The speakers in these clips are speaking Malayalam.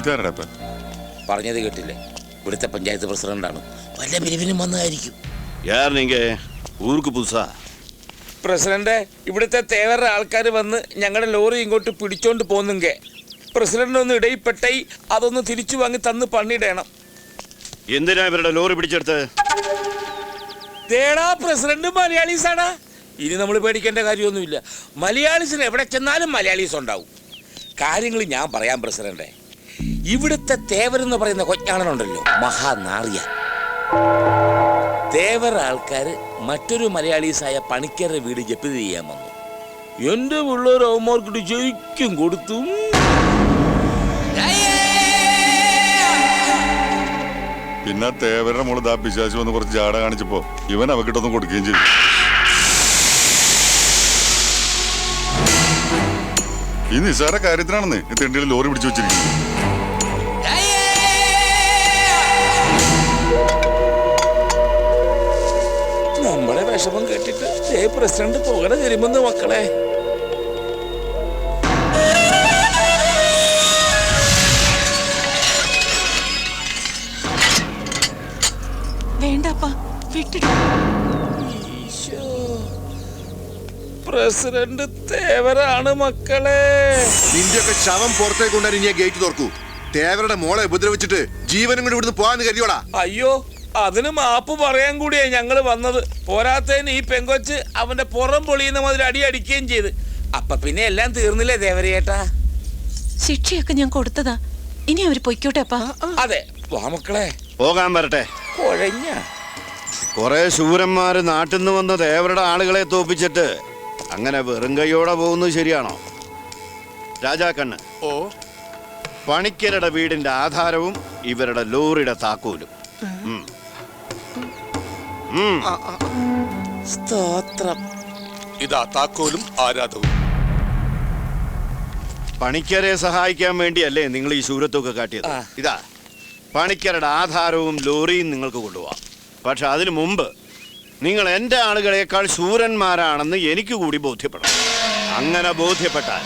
ഇതാരടാ ഇപ്പൊ പറഞ്ഞത് കേട്ടില്ലേ ഇവിടുത്തെ പഞ്ചായത്ത് പ്രസിഡന്റാണ് വല്ല പിരിവിനും വന്നതായിരിക്കും யார் நீங்க ஊருக்கு புதுசா പ്രസിഡന്റ് ഇവിടുത്തെ തേവരുടെ ആൾക്കാർ വന്ന് ഞങ്ങളുടെ ലോറി ഇങ്ങോട്ട് പിടിച്ചോണ്ട് പോന്നുങ്കെ പ്രസിഡന്റ് ഒന്ന് ഇടയിൽപ്പെട്ടായി അതൊന്ന് തിരിച്ചു വാങ്ങി തന്ന് പണിയിടണം എന്തിനാ ഇവരുടെ ലോറി പിടിച്ചെടുത്ത് തേടാ പ്രസിഡന്റ് മലയാളീസാണ് ഇനി നമ്മൾ പേടിക്കേണ്ട കാര്യമൊന്നുമില്ല മലയാളീസിന് എവിടെ ചെന്നാലും മലയാളീസ് ഉണ്ടാവും കാര്യങ്ങൾ ഞാൻ പറയാം പ്രസിഡന്റെ ഇവിടുത്തെ തേവരെന്ന് പറയുന്ന കൊച്ചാണനുണ്ടല്ലോ മഹാനാറിയ. തേവർ ആൾക്കാർ മറ്റൊരു മലയാളീസായ പണിക്കരുടെ വീട് ജപ്തി ചെയ്യാൻ വന്നു. എന്റെ പിള്ളേർ അവന്മാർക്കിട്ട് ശരിക്കും കൊടുത്തു. പിന്നെ തേവരുടെ മോൾ ദാ പിശാശു വന്ന് കുറച്ച് ജാട കാണിച്ചപ്പോ ഇവൻ അവക്കിട്ടൊന്നും കൊടുക്കുകയും ചെയ്തു. ഈ നിസ്സാര കാര്യത്തിനാണെന്ന് ഈ തെണ്ടിയിൽ ലോറി പിടിച്ചു വെച്ചിരിക്കുന്നത് വിഷമം കേട്ടിട്ട് ദേ പ്രസിഡന്റ് പോകണ തരുമെന്ന് മക്കളെ. വേണ്ടപ്പാ വിട്ടിട്ട്. പ്രസിഡന്റ് തേവരാണ് മക്കളെ. നിന്റെയൊക്കെ ശവം പുറത്തേക്ക് കൊണ്ടുവരാൻ ഇനി ഗേറ്റ് തുറക്കൂ. തേവരുടെ മോളെ ഉപദ്രവിച്ചിട്ട് ജീവനും കൂടി ഇവിടുന്ന് പോവാന്ന് കരുതിയോടാ. അയ്യോ അതിന് മാപ്പ് പറയാൻ കൂടിയാ ഞങ്ങൾ വന്നത്. പോരാത്തതിന് ഈ പെങ്കൊച്ച് അവന്റെ പുറം പൊളിയുന്ന മുതൽ അടി അടിക്കുകയും ചെയ്ത്. അപ്പൊ പിന്നെ എല്ലാം തീർന്നില്ലേ ദേവരേട്ടാ ശിക്ഷയൊക്കെ ഞാൻ കൊടുത്തതാ. ഇനി അവർ പൊയ്ക്കോട്ടെ അപ്പാ. അതെ. വാ മക്കളെ. പോകാൻ വരട്ടെ. കുഴഞ്ഞ. കുറെ ശൂരന്മാര് നാട്ടിൽ നിന്ന് വന്ന ദേവരുടെ ആളുകളെ തോപ്പിച്ചിട്ട് അങ്ങനെ വെറും കൈയോടെ പോകുന്നത് ശരിയാണോ? രാജാക്കണ്ണ് ഓ. പണിക്കരുടെ വീടിന്റെ ആധാരവും ഇവരുടെ ലോറിയുടെ താക്കോലും. ഉം. സ്തോത്രം. ഇതാ താക്കോലും ആരാധവും പണിക്കരെ സഹായിക്കാൻ വേണ്ടിയല്ലേ നിങ്ങൾ ഈ ശൂരത്തൊക്കെ കാട്ടിയത്? ഇതാ പണിക്കരുടെ ആധാരവും ലോറിയും നിങ്ങൾക്ക് കൊണ്ടുപോവാം. പക്ഷെ അതിനു മുമ്പ് നിങ്ങൾ എന്റെ ആളുകളെക്കാൾ ശൂരന്മാരാണെന്ന് എനിക്ക് കൂടി ബോധ്യപ്പെടണം. അങ്ങനെ ബോധ്യപ്പെട്ടാൽ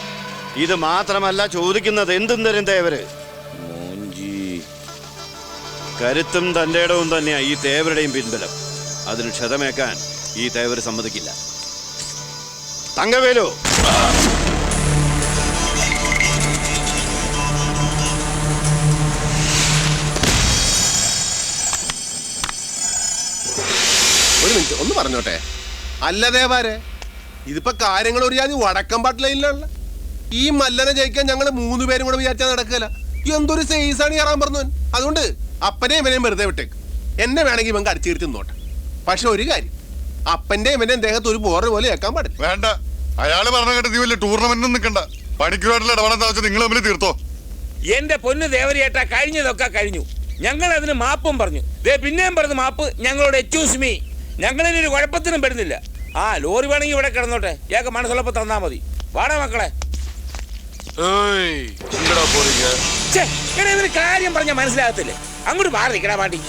ഇത് മാത്രമല്ല ചോദിക്കുന്നത് എന്തും തരും തേവര് കരുത്തും തന്റെ ഇടവും തന്നെയാണ് ഈ തേവരുടെയും പിൻബലം. അതിന് ക്ഷതമേക്കാൻ ഈ തേവർ സമ്മതിക്കില്ല. തങ്കവേലു! ഒരു മിനിറ്റ് ഒന്ന് പറഞ്ഞോട്ടെ. അല്ല ദേവാരെ ഇതിപ്പോ കാര്യങ്ങൾ ഒരു ജാതി വടക്കം പാട്ടിലുള്ള ഈ മല്ലനെ ജയിക്കാൻ ഞങ്ങൾ മൂന്ന് പേരും കൂടെ വിചാരിച്ചാൽ നടക്കില്ല എന്തൊരു സൈസാണ് ഇറാൻ പറഞ്ഞു അതുകൊണ്ട് അപ്പനെയും ഇവനെയും വെറുതെ വിട്ടേക്ക്. എന്നെ വേണമെങ്കിൽ ഇവൻ കടിച്ചു നോട്ടെ പക്ഷെ ഒരു കാര്യം അപ്പന്റെ എന്റെയും ദേഹത്ത് ഒരു ബോറ് പോലെ വെക്കാൻ പാടില്ല. വേണ്ട. അയാൾ പറഞ്ഞ കേട്ട് നീ വലിയ നിൽക്കണ്ട. പണിക്കുവായിട്ടുള്ള നിങ്ങൾ തമ്മിൽ തീർത്തോ? എന്റെ പൊന്ന് ദേവരിയേട്ടാ കഴിഞ്ഞതൊക്കെ കഴിഞ്ഞു. ഞങ്ങൾ അതിന് മാപ്പും പറഞ്ഞു. ദേ പിന്നെയും പറഞ്ഞു മാപ്പ് ഞങ്ങളോട് എച്ചൂസ്മി ഞങ്ങളിനൊരു കുഴപ്പത്തിനും പെടുന്നില്ല. ആ ലോറി വേണമെങ്കിൽ ഇവിടെ കിടന്നോട്ടെ. ഏക മനസ്സുള്ളപ്പോ തന്നാ മതി. വാടാ മക്കളെ. കാര്യം പറഞ്ഞ മനസ്സിലാകത്തില്ലേ? അങ്ങോട്ട് മാറി പാട്ടി.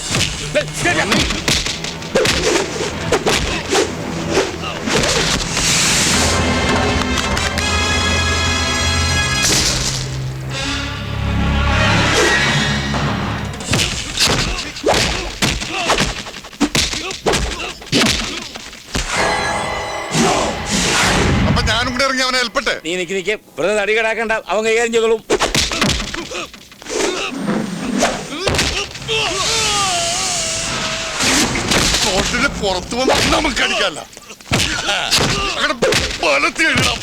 ഞാനും ഇറങ്ങി അവനെ നീ നിക്ക് നിക്ക്. വെറുതെ തടി കിടാക്കണ്ട. അവൻ കൈകാര്യം ചെയ്തോളും. പുറത്തു വന്ന് നമുക്ക് അടിക്കല്ല അങ്ങനെ ബലത്തി എഴുതാം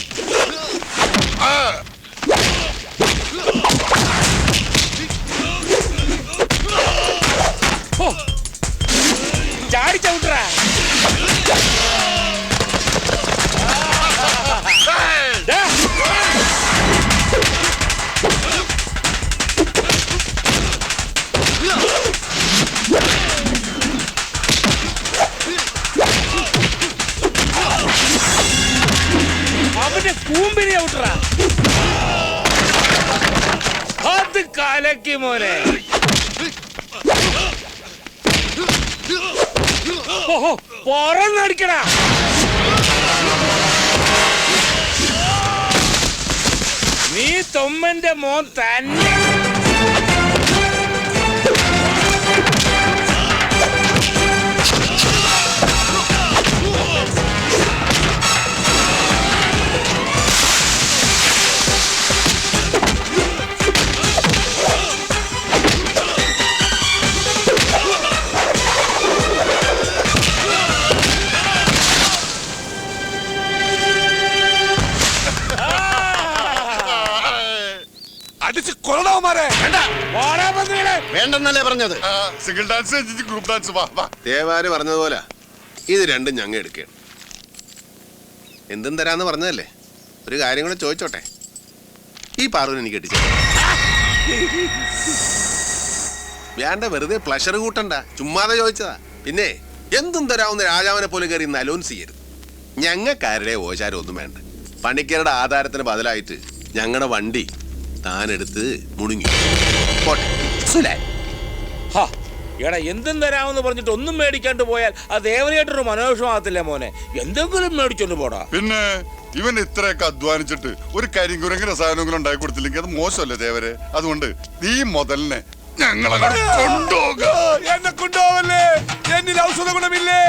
ചാടി ചവിട്ടറാ. കലക്കി മോനെ. പറന്നടിക്കടാ നീ തൊമ്മന്റെ മോൻ തന്നെ. വേണ്ടെന്നല്ലേ പറഞ്ഞത്? Single dance group dance. വാ വാ. ദേവാര് പറഞ്ഞതുപോലെ ഇത് രണ്ടും ഞങ്ങൾ എടുക്കുകയാണ്. എന്തും തരാന്ന് പറഞ്ഞതല്ലേ? ഒരു കാര്യം കൂടെ ചോദിച്ചോട്ടെ? ഈ പാറുവിന് എനിക്ക് എടുത്തു വേണ്ട വെറുതെ പ്ലഷർ കൂട്ടണ്ട. ചുമ്മാതെ ചോദിച്ചതാ. പിന്നെ എന്തും തരാവുന്ന രാജാവിനെ പോലും കയറി ഇന്ന് അലോൻസ് ചെയ്യരുത്. ഞങ്ങൾക്കാരുടെ ഓചാരം ഒന്നും വേണ്ട. പണിക്കരുടെ ആധാരത്തിന് ബദലായിട്ട് ഞങ്ങളുടെ വണ്ടി താനെടുത്ത് മുടുങ്ങി പോട്ടെ. സുലാൻ എടാ എന്തും തരാമെന്ന് പറഞ്ഞിട്ട് ഒന്നും മേടിക്കാണ്ട് പോയാൽ അത് ദേവനേട്ടൊരു മനോഷമാകത്തില്ല മോനെ? എന്തെങ്കിലും മേടിച്ചോണ്ട് പോടാ. പിന്നെ ഇവൻ ഇത്രയൊക്കെ അധ്വാനിച്ചിട്ട് ഒരു കരിങ്കുരങ്ങ് സാധനങ്ങളും ഉണ്ടാക്കി കൊടുത്തില്ലെങ്കിൽ അത് മോശമല്ലേ ദേവരെ? അതുകൊണ്ട് ഈ മുതലിനെ ഞങ്ങളെ കൊണ്ടുപോകുക എന്നെ കൊണ്ടുപോവല്ലേ എന്നിൽ ഔഷധ ഗുണമില്ലേ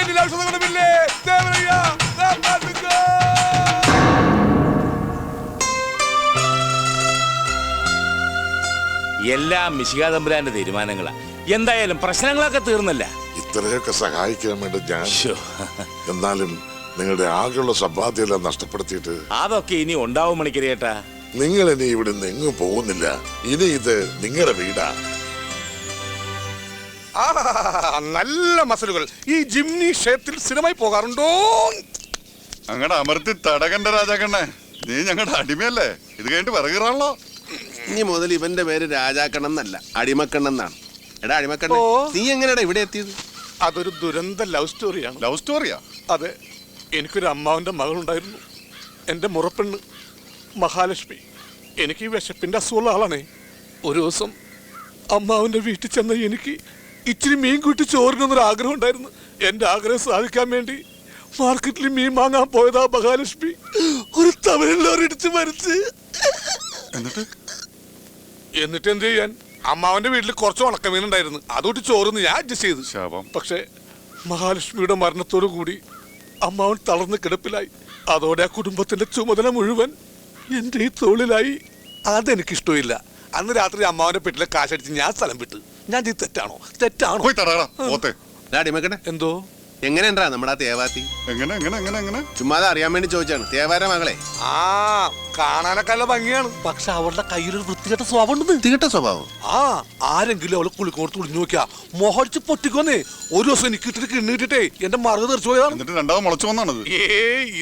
എന്നിൽ ഔഷധ ഗുണമില്ലേ ദേവരയ്യ, എല്ലാം മിശികാതമ്പുരാന്റെ തീരുമാനങ്ങളാ. എന്തായാലും പ്രശ്നങ്ങളൊക്കെ തീർന്നില്ല. ഇത്രയൊക്കെ സഹായിക്കാൻ വേണ്ടി ഞാൻ എന്നാലും നിങ്ങളുടെ ആകെയുള്ള സമ്പാദ്യമെല്ലാം നഷ്ടപ്പെടുത്തിയിട്ട് അതൊക്കെ ഇനി ഉണ്ടാവും മണിക്കരിയേട്ടാ നിങ്ങൾ ഇനി ഇവിടെ നിന്ന് എങ്ങും പോകുന്നില്ല. ഇനി ഇത് നിങ്ങളുടെ വീടാ. ആ, നല്ല മസലുകൾ. ഈ ജിംനി ക്ഷേത്രത്തിൽ സ്ഥിരമായി പോകാറുണ്ടോ? അങ്ങടെ അമർത്തി തടകണ്ട രാജാക്കണ്ണേ നീ ഞങ്ങളുടെ അടിമയല്ലേ? ഇത് കഴിഞ്ഞിട്ട് വിറകിറാണല്ലോ ഇനി മുതൽ ഇവന്റെ പേര് രാജാക്കണ്ണൻ എന്നല്ല അടിമക്കണ്ണൻ എന്നാണ് എടാ അടിമക്കണ്ണൻ ഓ. നീ എങ്ങനെയാടാ ഇവിടെ എത്തിയത്? അതൊരു ദുരന്ത ലവ് സ്റ്റോറിയാണ്. ലവ് സ്റ്റോറിയാ? അതെ എനിക്കൊരു മകൾ മകളുണ്ടായിരുന്നു. എന്റെ മുറപ്പെണ്ണ് മഹാലക്ഷ്മി. എനിക്ക് ഈ വിശപ്പിന്റെ അസുഖമുള്ള ആളാണേ. ഒരു ദിവസം അമ്മാവിന്റെ വീട്ടിൽ ചെന്ന എനിക്ക് ഇച്ചിരി മീൻ കൂട്ടി ചോറിനൊന്നൊരു ആഗ്രഹം ഉണ്ടായിരുന്നു. എന്റെ ആഗ്രഹം സാധിക്കാൻ വേണ്ടി മാർക്കറ്റിൽ മീൻ വാങ്ങാൻ പോയതാ മഹാലക്ഷ്മി. ഒരു ഇടിച്ച് മരിച്ച്. എന്നിട്ട്? എന്നിട്ട് എന്ത് ചെയ്യാൻ? അമ്മാവന്റെ വീട്ടിൽ കുറച്ച് ഉണക്കമീനുണ്ടായിരുന്നു. അതോട്ട് ചോറുന്ന് ഞാൻ അഡ്ജസ്റ്റ് ചെയ്തു. ശാപം. പക്ഷേ മഹാലക്ഷ്മിയുടെ മരണത്തോടു കൂടി അമ്മാവൻ തളർന്ന് കിടപ്പിലായി. അതോടെ ആ കുടുംബത്തിന്റെ ചുമതല മുഴുവൻ എന്റെ ഈ തോളിലായി. അതെനിക്കിഷ്ടമില്ല. അന്ന് രാത്രി അമ്മാവന്റെ പെട്ടിലെ കാശടിച്ച് ഞാൻ സ്ഥലം വിട്ടു. ഞാൻ ഇത് തെറ്റാണോ? തെറ്റാണോ? പോയി പോത്തെ. എന്തോ? എങ്ങനെയുണ്ടാ നമ്മുടെ ആ തേവാത്തി? എങ്ങനെ എങ്ങനെ എങ്ങനെ എങ്ങനെ? ചുമ്മാതെ അറിയാൻ വേണ്ടി ചോദിച്ചാണ്. തേവാര മകളെ. ആ കാണാനൊക്കെ നല്ല ഭംഗിയാണ്. പക്ഷെ അവളുടെ കയ്യിലൊരു വൃത്തികെട്ട സ്വഭാവം ഉണ്ടെന്ന് തികട്ട സ്വഭാവം. ആ ആരെങ്കിലും അവളെ കുളിക്കോർത്ത് കുളിഞ്ഞു നോക്കിയാ മോഹടിച്ച് പൊട്ടിക്കൊന്നേ ഒരു ദിവസം എനിക്ക് ഇട്ടിട്ട് കിണ്ണിട്ടിട്ടേ എന്റെ മറുക തെറിച്ചു പോയതാണ്. എന്നിട്ട് രണ്ടാമത് മുളച്ചു വന്നാണത്. ഏ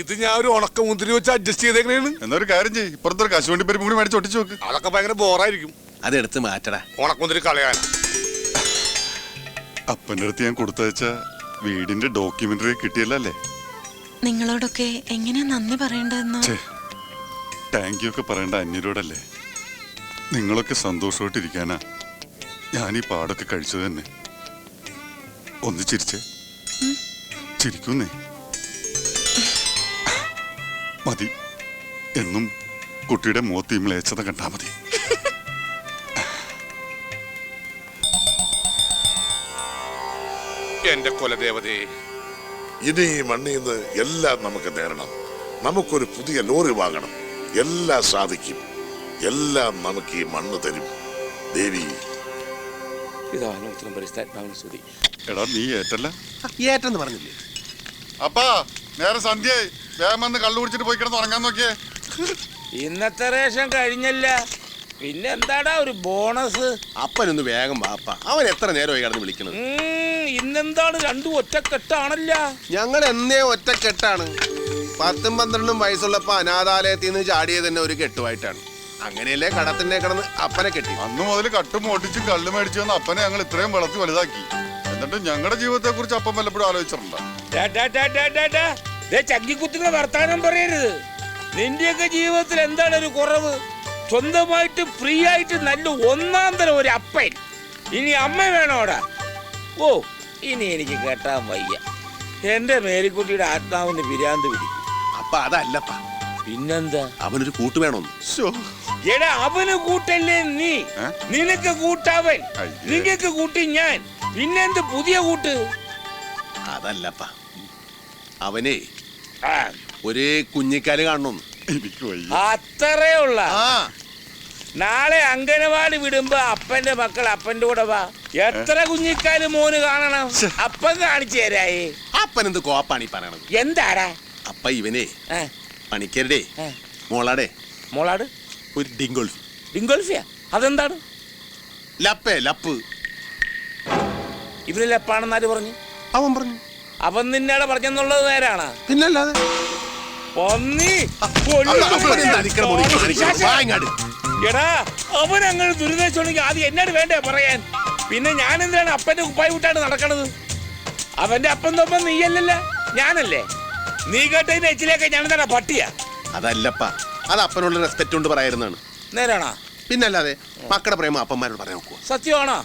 ഇത് ഞാൻ ഒരു ഉണക്ക മുന്തിരി വെച്ച് അഡ്ജസ്റ്റ് ചെയ്തേക്കണേന്ന്. എന്നൊരു കാര്യം ചെയ്യ്. ഇപ്പുറത്തൊരു കശുവണ്ടി പരിപ്പ് കൂടി മേടിച്ച് ഒട്ടിച്ചു നോക്ക് അതൊക്കെ ഭയങ്കര ബോറായിരിക്കും. അതെടുത്ത് മാറ്റടാ. ഉണക്കമുന്തിരി കളയാൻ. അപ്പന്റെ അടുത്ത് ഞാൻ കൊടുത്തയച്ച വീടിന്റെ ഡോക്യുമെന്ററി കിട്ടിയല്ലേ നിങ്ങളോടൊക്കെ എങ്ങനെ നന്ദി പറയേണ്ടതെന്ന്? ഛേ താങ്ക് യു ഒക്കെ പറയേണ്ട അന്യരോടല്ലേ? നിങ്ങളൊക്കെ സന്തോഷമായിട്ടിരിക്കാനാ ഞാൻ ഈ പാടൊക്കെ കഴിച്ചത് തന്നെ. ഒന്ന് ചിരിച്ചേ. ചിരിക്കുന്നേ. മതി. എന്നും കുട്ടിയുടെ മുഖത്ത് ഈ മ്ലേച്ഛത കണ്ടാ മതി. എന്റെ കുലദേവതേ. ഇനി ഈ മണ്ണിൽ നിന്ന് എല്ലാം നമുക്ക് നേരണം നമുക്കൊരു പുതിയ ലോറി വാങ്ങണം. എല്ലാം സാധിക്കും. എല്ലാം നമുക്ക് ഈ മണ്ണ് തരും. ദേവി. എടാ നീ ഏറ്റല്ല? ഏറ്റെന്ന് പറഞ്ഞില്ലേ? അപ്പാ നേരെ കള്ളു കുടിച്ചിട്ട് പോയി കിടന്ന് ഉറങ്ങാൻ നോക്കിയേ. ഇന്നത്തെ റേഷൻ കഴിഞ്ഞല്ല. പിന്നെന്താടാ ഒരു ബോണസ്? അപ്പനൊന്ന് വേഗം വാപ്പ അവൻ എത്ര നേരമായി കടന്ന് വിളിക്കണത്? ഉം, ഇന്നെന്താണ് രണ്ടും ഒറ്റക്കെട്ടാണല്ല? ഞങ്ങൾ എന്നേ ഒറ്റക്കെട്ടാണ്. പത്തും പന്ത്രണ്ടും വയസ്സുള്ളപ്പോ അനാഥാലയത്തിൽ നിന്ന് ചാടിയത് തന്നെ ഒരു കെട്ടുമായിട്ടാണ് അങ്ങനെയല്ലേ കടത്തിന്റെ കിടന്ന് അപ്പനെ കെട്ടി. അന്ന് മുതൽ കട്ടും ഓടിച്ചും കള്ളു മേടിച്ചു വന്ന അപ്പനെ ഞങ്ങൾ ഇത്രയും വളർത്തി വലുതാക്കി. എന്നിട്ട് ഞങ്ങളുടെ ജീവിതത്തെ കുറിച്ച് അപ്പം വല്ലപ്പോഴും ആലോചിച്ചിട്ടുണ്ടോ? ഡാ, ഡാ, ഡാ, ഡാ, ഡാ, ഡാ. ദേ ചങ്കിക്കുത്തുന്ന വർത്താനം പറയരുത്. നിന്റെയൊക്കെ ജീവിതത്തിൽ എന്താണ് ഒരു കുറവ്? സ്വന്തമായിട്ട് ഫ്രീ ആയിട്ട് നല്ല ഒന്നാം തരം ഒരു അപ്പൻ. ഇനി അമ്മ വേണോടാ ഓ ഇനി എനിക്ക് കേട്ടാൻ വയ്യ. എന്റെ മേരിക്കുട്ടിയുടെ ആത്മാവിന് വിരാന്ത് പിടിക്കും അപ്പൊ അതല്ലപ്പ. പിന്നെന്താ? അവനൊരു കൂട്ട് വേണമെന്ന്. എടാ അവന് കൂട്ടല്ലേ നീ? നിനക്ക് കൂട്ടവൻ. നിങ്ങക്ക് കൂട്ടി ഞാൻ. പിന്നെന്ത് പുതിയ കൂട്ട്? അതല്ലപ്പ. അവനെ ആ, ഒരേ കുഞ്ഞിക്കാൽ കാണണമെന്ന് എനിക്ക് വയ്യ അത്രേ ഉള്ള ആ നാളെ അംഗനവാടി വിടുമ്പോ അപ്പന്റെ മക്കൾ അപ്പന്റെ കൂടെ വാ. എത്ര കുഞ്ഞിക്കാൽ മോന് കാണണം. അപ്പൻ കാണിച്ചു തരായി. അപ്പൻ എന്ത് കോപ്പാണ് ഈ പറയണത്? എന്താടാ? അപ്പ ഇവനെ പണിക്കരുടെ. മോളാടെ. മോളാട്? ഒരു ഡിംഗോൾഫി ഡിംഗോൾഫിയാ അതെന്താണ്? ലപ്പേ ലപ്പ്. ഇവന് ലപ്പാണെന്നാര് പറഞ്ഞു? അവൻ പറഞ്ഞു. അവൻ നിന്നോട് പറഞ്ഞെന്നുള്ളത് നേരാണ്? പിന്നല്ലാതെ. പന്നി എടാ അവൻ അങ്ങനെ ദുരിതച്ചുണ്ടെങ്കിൽ ആദ്യം എന്നോട് വേണ്ടേ പറയാൻ? പിന്നെ ഞാൻ എന്തിനാണ് അപ്പന്റെ കുപ്പായി വിട്ടാണ് നടക്കണത്? അവന്റെ അപ്പം തൊപ്പം നീയല്ലല്ലേ. ഞാനല്ലേ? നീ കേട്ടതിന്റെ എച്ചിലേക്ക് ഞാൻ എന്താണ് പട്ടിയാ? അതല്ലപ്പ. അത് അപ്പനുള്ള റെസ്പെക്ട് കൊണ്ട് പറയായിരുന്നാണ് നേരാണോ? പിന്നല്ലാതെ മക്കളുടെ പ്രേമ അപ്പന്മാരോട് പറയാൻ നോക്കുക സത്യമാണോ?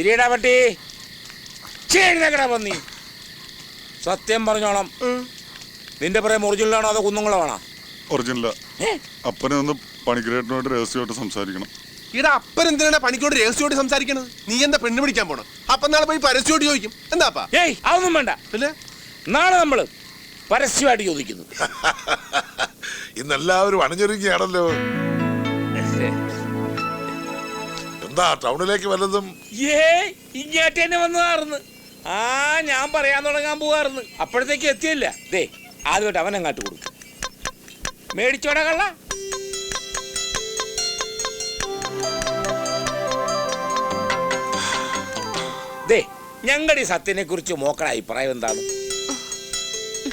ഇരിയടാ പട്ടി. ചേഴുന്നേക്കടാ പന്നി. സത്യം പറഞ്ഞോളാം നിന്റെ പറയാം ഒറിജിനലാണോ അതോ കുന്നുങ്ങളാണോ ഒറിജിനല. അപ്പനെ ഒന്ന് പണിക്കരേട്ടനോട് രഹസ്യമായിട്ട് സംസാരിക്കണം. ഇടാ അപ്പൻ എന്തിനാ പണിക്കോട് രഹസ്യമായിട്ട് സംസാരിക്കണത്? നീ എന്താ പെണ്ണ് പിടിക്കാൻ പോണം? അപ്പൊ നാളെ പോയി പരസ്യമായിട്ട് ചോദിക്കും. എന്താപ്പാ ഏയ് അതൊന്നും വേണ്ട. പിന്നെ? നാളെ നമ്മൾ പരസ്യമായിട്ട് ചോദിക്കുന്നു. ഇന്നെല്ലാവരും അണിഞ്ഞൊരുങ്ങിയാണല്ലോ എന്താ ടൗണിലേക്ക് വല്ലതും? ഏയ് ഇങ്ങേറ്റന്നെ തന്നെ വന്നതാർന്ന് ആ ഞാൻ പറയാൻ തുടങ്ങാൻ പോവായിരുന്നു അപ്പോഴത്തേക്ക് എത്തിയില്ല. ദേ ആദ്യമായിട്ട് അവൻ അങ്ങാട്ട് കൊടുക്കും. മേടിച്ചോടാ കള്ള. ദേ ഞങ്ങളുടെ ഈ സത്യനെ കുറിച്ച് മോക്കണ അഭിപ്രായം എന്താണ്?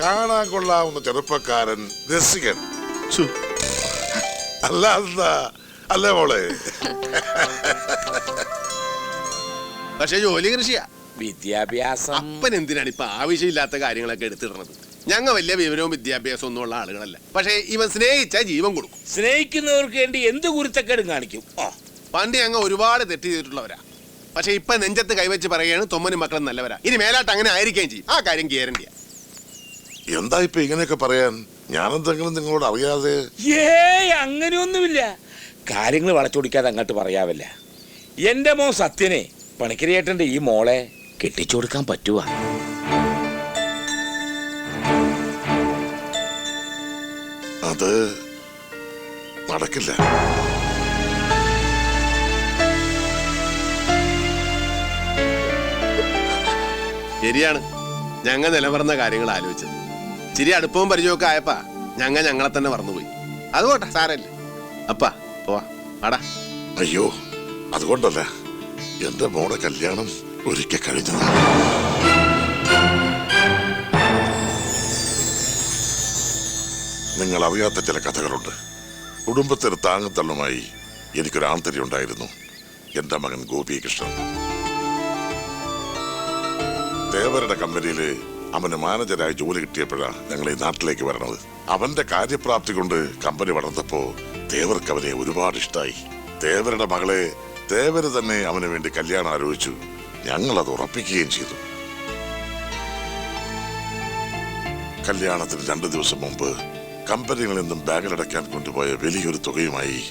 കാണാൻ കൊള്ളാവുന്ന ചെറുപ്പക്കാരൻ രസികൻ. അല്ല എന്താ അല്ലേ മോളെ? പക്ഷെ ജോലി കൃഷിയാ. വിദ്യാഭ്യാസം. അപ്പൻ എന്തിനാണ് ഇപ്പൊ ആവശ്യമില്ലാത്ത കാര്യങ്ങളൊക്കെ എടുത്തിടുന്നത്? ഞങ്ങൾ വലിയ വിവരവും വിദ്യാഭ്യാസവും ഒന്നും ഉള്ള ആളുകളല്ല. പക്ഷേ ഇവൻ സ്നേഹിച്ച ജീവൻ കൊടുക്കും. സ്നേഹിക്കുന്നവർക്ക് വേണ്ടി എന്ത് കുരുത്തക്കേടും കാണിക്കും? ഓ പണ്ട് ഞങ്ങൾ ഒരുപാട് തെറ്റ് ചെയ്തിട്ടുള്ളവരാ പക്ഷെ ഇപ്പൊ നെഞ്ചത്ത് കൈവച്ച് പറയുകയാണ് തൊമ്മനും മക്കളും നല്ലവരാ. ഇനി മേലാട്ട് അങ്ങനെ ആയിരിക്കുകയും ചെയ്യും. ആ കാര്യം ഗ്യാരണ്ടിയാ. എന്താ ഇപ്പൊ ഇങ്ങനെയൊക്കെ പറയാൻ? ഞാനെന്തെങ്കിലും നിങ്ങളോട് അറിയാതെ ഏയ് അങ്ങനെയൊന്നുമില്ല. കാര്യങ്ങൾ വളച്ചൊടിക്കാതെ അങ്ങോട്ട് പറയാവല്ല. എന്റെ മോൻ സത്യനെ പണിക്കരിയേട്ടന്റെ ഈ മോളെ കെട്ടിച്ചു കൊടുക്കാൻ പറ്റുവാ. അത് നടക്കില്ല. ശരിയാണ്. ഞങ്ങൾ നിലവറന്ന കാര്യങ്ങൾ ആലോചിച്ചത്. ചിരി അടുപ്പവും പരിചയമൊക്കെ ആയപ്പാ ഞങ്ങൾ ഞങ്ങളെ തന്നെ മറന്നുപോയി. അതുകൊട്ടെ സാരല്ലേ അപ്പാ പോവാ. അടാ അയ്യോ അതുകൊണ്ടല്ല. എന്റെ മോടെ കല്യാണം ഒരിക്കൽ കഴിഞ്ഞതാണ് നിങ്ങൾ അറിയാത്ത ചില കഥകളുണ്ട്. കുടുംബത്തിന് താങ്ങത്തള്ളുമായി എനിക്കൊരു ആന്തരി ഉണ്ടായിരുന്നു. എന്റെ മകൻ ഗോപികൃഷ്ണൻ. ദേവരുടെ കമ്പനിയിൽ അവന് മാനേജരായി ജോലി കിട്ടിയപ്പോഴാണ് ഞങ്ങൾ ഈ നാട്ടിലേക്ക് വരണത്. അവന്റെ കാര്യപ്രാപ്തി കൊണ്ട് കമ്പനി വളർന്നപ്പോ ദേവർക്ക് അവനെ ഒരുപാട് ഇഷ്ടമായി ദേവരുടെ മകളെ ദേവര് തന്നെ അവന് വേണ്ടി കല്യാണം ആലോചിച്ചു. ഞങ്ങൾ അത് ഉറപ്പിക്കുകയും ചെയ്തു. കല്യാണത്തിന് രണ്ടു ദിവസം മുമ്പ് കമ്പനികളിൽ നിന്നും ബാഗിലടയ്ക്കാൻ കൊണ്ടുപോയ വലിയൊരു തുകയുമായി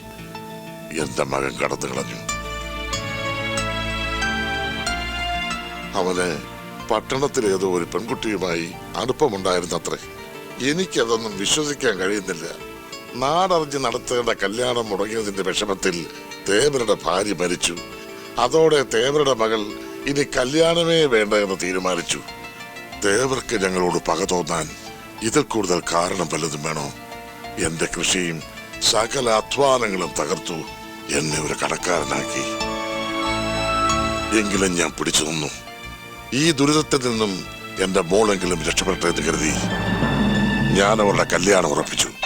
എന്റെ മകൻ കടന്നു കളഞ്ഞു. അവന് പട്ടണത്തിലേതോ ഒരു പെൺകുട്ടിയുമായി അടുപ്പമുണ്ടായിരുന്നത്രേ. എനിക്കതൊന്നും വിശ്വസിക്കാൻ കഴിയുന്നില്ല. നാടറിഞ്ഞ് നടത്തേണ്ട കല്യാണം മുടങ്ങിയതിന്റെ വിഷമത്തിൽ തേവരുടെ ഭാര്യ മരിച്ചു. അതോടെ തേവരുടെ മകൾ ഇനി കല്യാണമേ വേണ്ട എന്ന് തീരുമാനിച്ചു. ദേവർക്ക് ഞങ്ങളോട് പക തോന്നാൻ ഇതിൽ കൂടുതൽ കാരണം വല്ലതും വേണോ? എന്റെ കൃഷിയും സകല അധ്വാനങ്ങളും തകർത്തു എന്നെ ഒരു കടക്കാരനാക്കി. എങ്കിലും ഞാൻ പിടിച്ചു നിന്നു. ഈ ദുരിതത്തിൽ നിന്നും എന്റെ മോളെങ്കിലും രക്ഷപ്പെട്ടെന്ന് കരുതി ഞാൻ അവരുടെ കല്യാണം ഉറപ്പിച്ചു.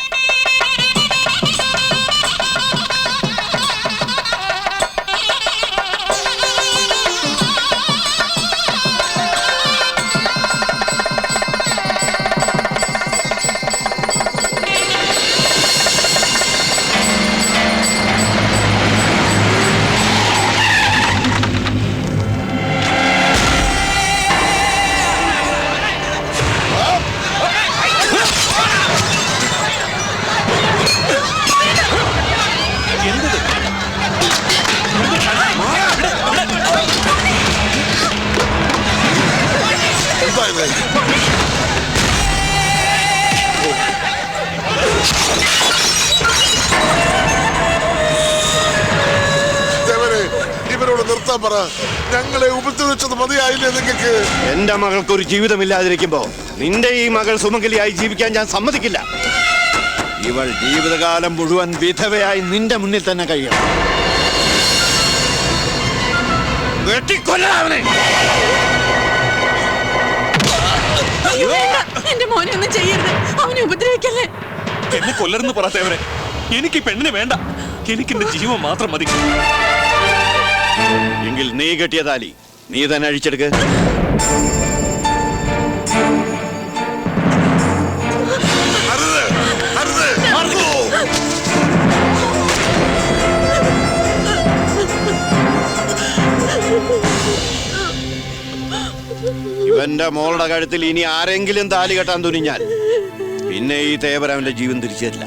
എന്റെ മകൾക്ക് ഒരു ജീവിതമില്ലാതിരിക്കുമ്പോ നിന്റെ ഈ മകൾ സുമംഗലിയായി ജീവിക്കാൻ ഞാൻ സമ്മതിക്കില്ല. ഇവൾ ജീവിതകാലം മുഴുവൻ വിധവയായി നിന്റെ മുന്നിൽ തന്നെ കഴിയണം. വെട്ടിക്കൊല്ലാവനെ എന്റെ മോനെ ഒന്നും ചെയ്യരുത്. അവനെ ഉപദ്രവിക്കല്ലേ? എന്നെ കൊല്ലരുന്ന് പറയാത്തവനെ എനിക്ക് പെണ്ണിനെ വേണ്ട. എനിക്ക് എന്റെ ജീവൻ മാത്രം മതി. എങ്കിൽ നീ കെട്ടിയ താലി നീ തന്നെ അഴിച്ചെടുക്ക്. ഇവന്റെ മോളുടെ കഴുത്തിൽ ഇനി ആരെങ്കിലും താലി കെട്ടാൻ തുനിഞ്ഞാൽ പിന്നെ ഈ തേവരവന്റെ ജീവൻ തിരിച്ചു തരില്ല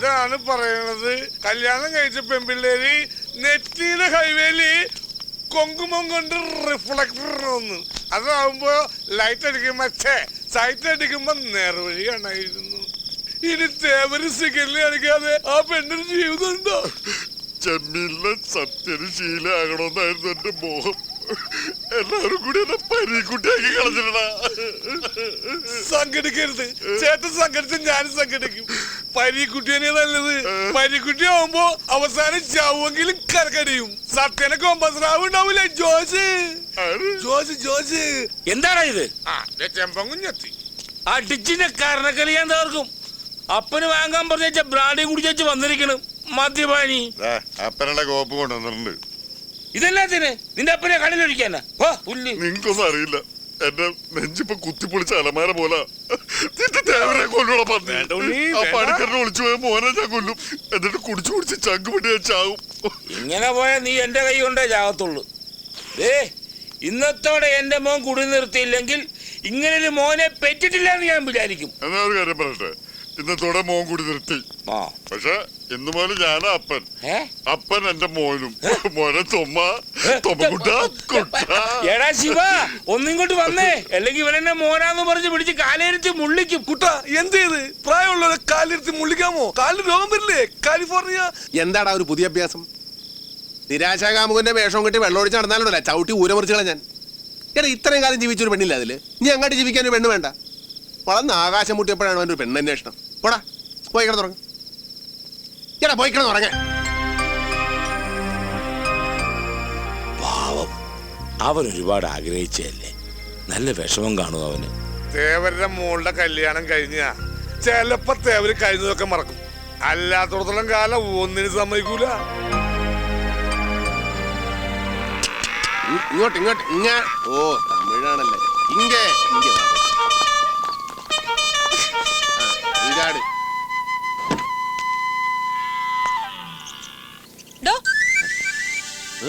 ഇതാണ് പറയുന്നത് കല്യാണം കഴിച്ച പെൺപിള്ളേര് നെറ്റിയിലെ ഹൈവേയിൽ കൊങ്കുമം കൊണ്ട് റിഫ്ലക്ടർ ഒന്ന് അതാവുമ്പോ ലൈറ്റ് അടിക്കുമ്പോ ഛേ സൈറ്റ് അടിക്കുമ്പോ നേർവഴി കാണായിരുന്നു. ഇനി തേവര് സിഗരറ്റ് അടിക്കാതെ ആ പെണ്ണിന് ജീവിതം ഉണ്ടോ ചെമ്മീനിലെ സത്യന് ശീലമാകണമെന്നായിരുന്നു എന്റെ മോഹം. എല്ലാവരും കൂടി എന്നെ പരീക്കുട്ടിയാക്കി കളഞ്ഞിട്ടാ. സംഘടിക്കരുത്. ചേട്ടൻ സംഘടിച്ച് ഞാനും സംഘടിക്കും. പരീക്കുട്ടിയെ നല്ലത്. പരീക്കുട്ടി ആവുമ്പോ അവസാനം ചാവുമെങ്കിലും കരക്കടിയും സത്യനെ കൊമ്പസ്രാവ് ഉണ്ടാവൂലേ ജോസ്? ജോസ് ജോസ്. എന്താടാ ഇത്? ചെമ്പങ്കുഞ്ഞെത്തി അടിച്ചിന്റെ കാരണക്കലി ഞാൻ തീർക്കും അപ്പന് വാങ്ങാൻ പറഞ്ഞ ബ്രാഡി കുടി കുടിച്ചു വന്നിരിക്കണം. മദ്യപാനി അപ്പനുള്ള കോപ്പ് കൊണ്ടുവന്നിട്ടുണ്ട്. ഇതെല്ലാത്തിന് നിന്റെ അപ്പനെ കടലൊഴിക്കാനാ ഓ പുല്ല്. നിങ്ങൾക്കൊന്നും അറിയില്ല. എന്റെ നെഞ്ചിപ്പൊ കുത്തിപ്പൊളിച്ച അലമാര പോലെ. തേവരെ കൊല്ലൂടെ പറഞ്ഞു ആ ഒളിച്ചു പോയ മോനെ ഞാൻ കൊല്ലും. എന്നിട്ട് കുടിച്ചു കുടിച്ച് ചങ്ക് പിടി ഞാൻ ചാവും. ഇങ്ങനെ പോയ നീ എന്റെ കൈ കൊണ്ടേ ചാകത്തുള്ളൂ. ഏ ഇന്നത്തോടെ എന്റെ മോൻ കുടി നിർത്തിയില്ലെങ്കിൽ ഇങ്ങനൊരു മോനെ പെറ്റിട്ടില്ല എന്ന് ഞാൻ വിചാരിക്കും. എന്നാ ഒരു കാര്യം പറയട്ടെ? ഇന്നത്തോടെ മോൻ കൂടി നിർത്തി. പക്ഷെ ഇന്ന് മുതൽ ഞാനാ അപ്പൻ. അപ്പൻ എന്റെ മോനും. മോനെ തൊമ്മ തൊമ്മക്കുട്ട കുട്ട. എടാ ശിവ ഒന്നിങ്ങോട്ട് വന്നേ. അല്ലെങ്കിൽ ഇവനെന്നെ മോനാന്ന് പറഞ്ഞ് പിടിച്ച് കാലേരിച്ച് മുള്ളിക്കും. കുട്ട എന്ത് ചെയ്ത്? പ്രായമുള്ളവരെ കാലിരുത്തി മുള്ളിക്കാമോ? കാലിന് രോഗം വരില്ലേ? കാലിഫോർണിയ. എന്താടാ ഒരു പുതിയ അഭ്യാസം? നിരാശാകാമുകന്റെ വേഷം കെട്ടി വെള്ളമൊഴിച്ച് നടന്നാലുണ്ടല്ല ചവിട്ടി ഊരമറിച്ച് ഞാൻ. എടാ ഇത്രയും കാലം ജീവിച്ചൊരു പെണ്ണില്ല അതിൽ? നീ അങ്ങോട്ട് ജീവിക്കാൻ ഒരു പെണ്ണ് വേണ്ട. വളർന്ന് ആകാശം മുട്ടിയപ്പോഴാണ് അവന്റെ ഒരു പെണ്ണന്വേഷണം പോടാ പോയി കിടന്ന് തുടങ്ങ എടാ പോയി കിടന്ന് തുടങ്ങാൻ പാവം. അവൻ ഒരുപാട് ആഗ്രഹിച്ചല്ലേ നല്ല വിഷമം കാണും അവന്. തേവരുടെ മോളുടെ കല്യാണം കഴിഞ്ഞ ചെലപ്പോ തേവര് കഴിഞ്ഞതൊക്കെ മറക്കും. അല്ലാത്തടത്തോളം കാലം ഒന്നിന് സമ്മതിക്കൂല. ഇങ്ങോട്ട് ഇങ്ങോട്ട് ഇങ്ങ. ഓ തമിഴാണല്ലേ. ഇങ്ങേ ഇങ്ങേ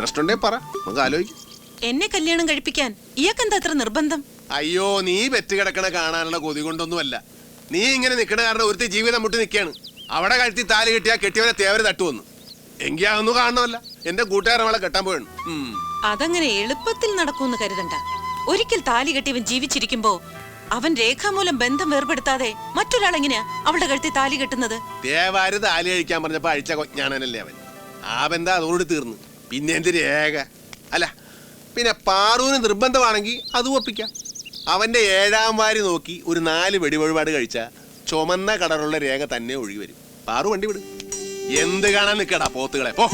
ഇൻട്രസ്റ്റ് ഉണ്ടേ പറ. നമുക്ക് ആലോചിക്കും. എന്നെ കല്യാണം കഴിപ്പിക്കാൻ ഇയാക്കെന്താ അത്ര നിർബന്ധം? അയ്യോ നീ പെറ്റ് കിടക്കണ കാണാനുള്ള കൊതി കൊണ്ടൊന്നുമല്ല. നീ ഇങ്ങനെ നിൽക്കണ കാരണം ഒരുത്തി ജീവിതം മുട്ടി നിൽക്കുകയാണ്. അവിടെ കഴുത്തി താൽ കെട്ടിയാ കെട്ടിയവരെ തേവര് തട്ടുവന്നു എങ്കിൽ അതൊന്നും കാണണമല്ല. എന്റെ കൂട്ടുകാരൻ അവളെ കെട്ടാൻ പോയാണ് അതങ്ങനെ എളുപ്പത്തിൽ നടക്കൂന്ന് കരുതണ്ട. ഒരിക്കൽ താലി കെട്ടിയവൻ ജീവിച്ചിരിക്കുമ്പോ അവൻ രേഖാമൂലം ബന്ധം വേർപെടുത്താതെ മറ്റൊരാൾ എങ്ങനെയാ അവളുടെ കഴുത്തി താലി കെട്ടുന്നത്? തേവാര് താലി കഴിക്കാൻ പറഞ്ഞപ്പോ അഴിച്ച ഞാനല്ലേ അവൻ. ആ ബന്ധം അതോട് തീർന്നു. പിന്നെ എന്ത് രേഖ? അല്ല പിന്നെ പാറുവിന് നിർബന്ധമാണെങ്കിൽ അത് ഒപ്പിക്കാം. അവന്റെ ഏഴാം വാരി നോക്കി ഒരു നാല് വെടിവഴിപാട് കഴിച്ചാൽ ചുമന്ന കടറുള്ള രേഖ തന്നെ ഒഴുകി വരും. പാറു വണ്ടി വിടും. എന്ത് കാണാൻ നിൽക്കടാ പോത്തുകളെ? പോ.